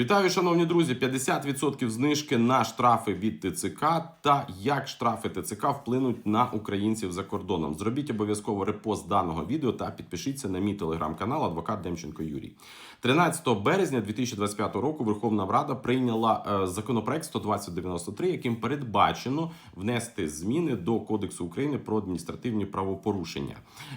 Вітаю, шановні друзі! 50% знижки на штрафи від ТЦК та як штрафи ТЦК вплинуть на українців за кордоном. Зробіть обов'язково репост даного відео та підпишіться на мій телеграм-канал Адвокат Демченко Юрій. 13 березня 2025 року Верховна Рада прийняла е, законопроект 12093, яким передбачено внести зміни до Кодексу України про адміністративні правопорушення.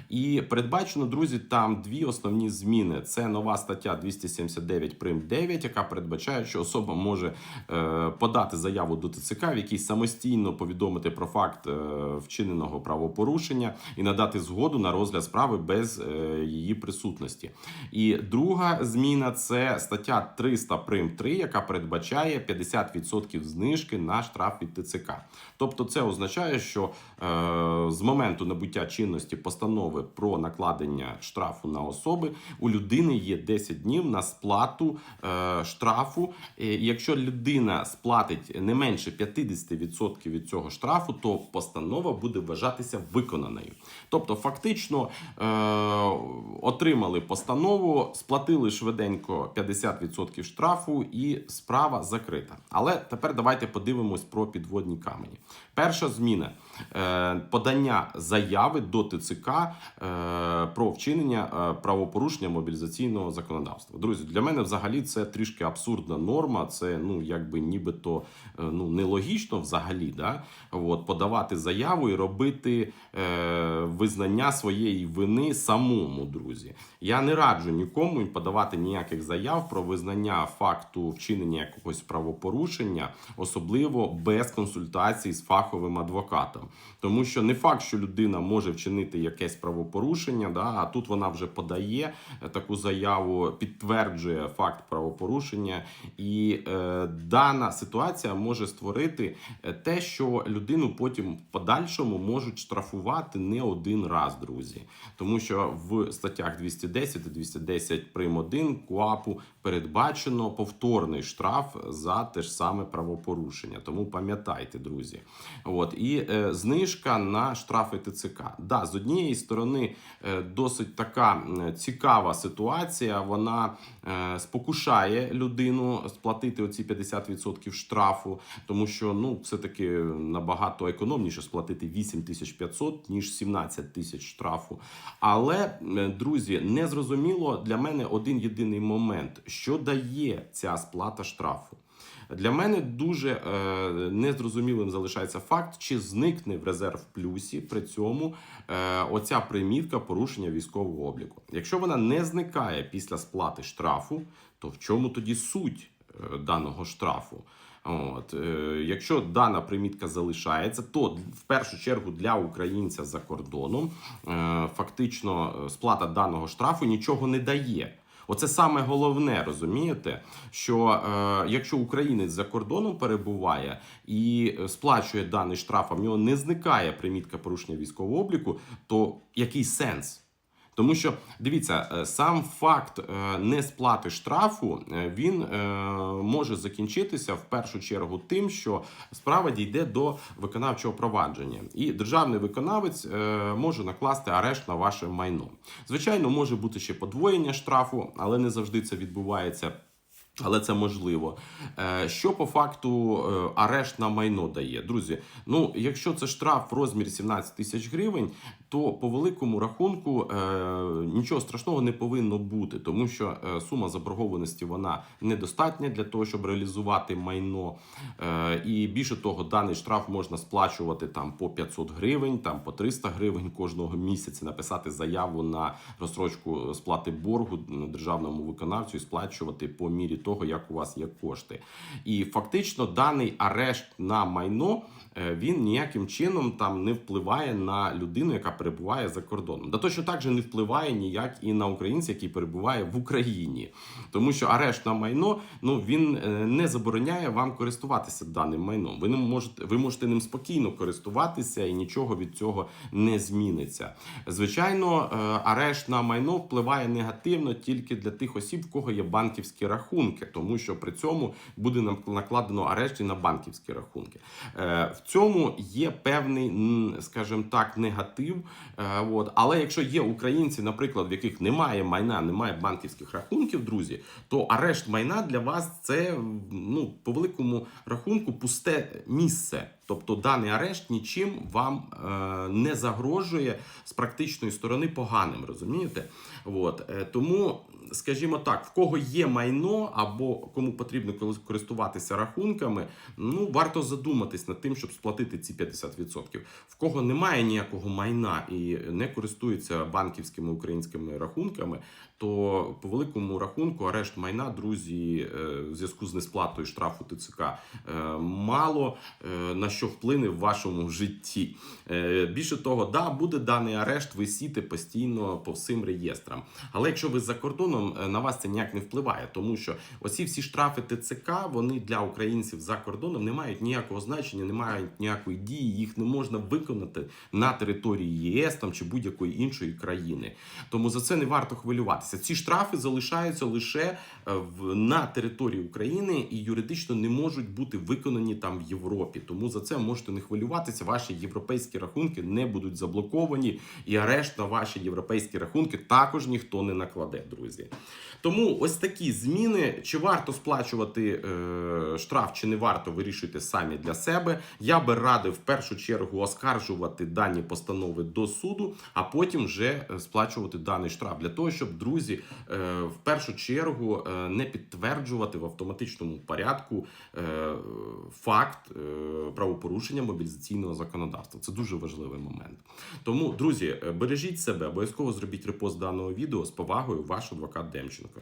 І передбачено, друзі, там дві основні зміни: це нова стаття 279 прим 9, яка передбачає, що особа може е, подати заяву до ТЦК, в якій самостійно повідомити про факт е, вчиненого правопорушення і надати згоду на розгляд справи без е, її присутності. І друга зміна це стаття 300 прим 3, яка передбачає 50% знижки на штраф від ТЦК. Тобто, це означає, що з моменту набуття чинності постанови про накладення штрафу на особи у людини є 10 днів на сплату е, штрафу. І якщо людина сплатить не менше 50% від цього штрафу, то постанова буде вважатися виконаною. Тобто, фактично е, отримали постанову, сплатили швиденько 50% штрафу, і справа закрита. Але тепер давайте подивимось про підводні камені. Перша зміна е, подання заяви до ТЦК е, про вчинення е, правопорушення мобілізаційного законодавства. Друзі, для мене взагалі це трішки абсурдна норма. Це ну якби нібито е, ну нелогічно взагалі, да? От, подавати заяву і робити е, визнання своєї вини самому, друзі. Я не раджу нікому подавати ніяких заяв про визнання факту вчинення якогось правопорушення, особливо без консультації з фаховим адвокатом. Тому що не факт, що людина може вчинити якесь правопорушення, да, а тут вона вже подає е, таку заяву, підтверджує факт правопорушення, і е, дана ситуація може створити е, те, що людину потім в подальшому можуть штрафувати не один раз, друзі. Тому що в статтях 210 і 210 прим. 1 КУАПу передбачено повторний штраф за те ж саме правопорушення. Тому пам'ятайте, друзі. От і е, знижка на штрафи ТЦК. Да, з однієї сторони, е, досить така цікава ситуація. Вона е, спокушає людину сплатити оці 50% штрафу, тому що ну все-таки набагато економніше сплатити 8500, ніж 17 тисяч штрафу. Але, друзі, не зрозуміло для мене один єдиний момент, що дає ця сплата штрафу. Для мене дуже е, незрозумілим залишається факт, чи зникне в резерв плюсі при цьому е, оця примітка порушення військового обліку. Якщо вона не зникає після сплати штрафу, то в чому тоді суть е, даного штрафу? От, е, якщо дана примітка залишається, то в першу чергу для українця за кордоном е, фактично е, сплата даного штрафу нічого не дає. Оце саме головне, розумієте, що е, якщо українець за кордоном перебуває і е, сплачує даний штраф, а в нього не зникає примітка порушення військового обліку, то який сенс? Тому що дивіться, е, сам факт е, несплати штрафу е, він може закінчитися в першу чергу тим, що справа дійде до виконавчого провадження, і державний виконавець може накласти арешт на ваше майно. Звичайно, може бути ще подвоєння штрафу, але не завжди це відбувається. Але це можливо. Що по факту арешт на майно дає? Друзі, ну якщо це штраф в розмірі 17 тисяч гривень, то по великому рахунку е, нічого страшного не повинно бути, тому що е, сума заборгованості вона недостатня для того, щоб реалізувати майно. Е, І більше того, даний штраф можна сплачувати там по 500 гривень, там по 300 гривень кожного місяця, написати заяву на розстрочку сплати боргу державному виконавцю і сплачувати по мірі того, як у вас є кошти. І фактично даний арешт на майно він ніяким чином там не впливає на людину, яка перебуває за кордоном. Да точно так же не впливає ніяк і на українця, який перебуває в Україні, тому що арешт на майно ну він е, не забороняє вам користуватися даним майном. Ви не можете, ви можете ним спокійно користуватися і нічого від цього не зміниться. Звичайно, е, арешт на майно впливає негативно тільки для тих осіб, в кого є банківські рахунки. тому що при цьому буде накладено арешт і на банківські рахунки. Е, В цьому є певний, скажімо так, негатив. Е, От. Але якщо є українці, наприклад, в яких немає майна, немає банківських рахунків, друзі, то арешт майна для вас це ну, по великому рахунку пусте місце. Тобто даний арешт нічим вам е, не загрожує з практичної сторони поганим, розумієте? От. Е, тому, скажімо так, в кого є майно або кому потрібно користуватися рахунками, ну варто задуматись над тим, щоб сплатити ці 50%. В кого немає ніякого майна і не користується банківськими українськими рахунками, то по великому рахунку арешт майна, друзі, е, в зв'язку з несплатою штрафу ТЦК е, мало е, на що вплине в вашому житті. Більше того, да, буде даний арешт висіти постійно по всім реєстрам. Але якщо ви за кордоном, на вас це ніяк не впливає, тому що оці всі штрафи ТЦК вони для українців за кордоном не мають ніякого значення, не мають ніякої дії, їх не можна виконати на території ЄС там чи будь-якої іншої країни. Тому за це не варто хвилюватися. Ці штрафи залишаються лише е, на території України і юридично не можуть бути виконані там в Європі. Тому за це можете не хвилюватися. Ваші європейські рахунки не будуть заблоковані, і арешт на ваші європейські рахунки також ніхто не накладе, друзі. Тому ось такі зміни. Чи варто сплачувати е, штраф, чи не варто вирішуйте самі для себе. Я би радив в першу чергу оскаржувати дані постанови до суду, а потім вже е, сплачувати даний штраф для того, щоб друзі е, в першу чергу е, не підтверджувати в автоматичному порядку е, факт правопорушення мобілізаційного законодавства. Це дуже важливий момент. Тому, друзі, бережіть себе, обов'язково зробіть репост даного відео з повагою, ваш адвокат Демченко.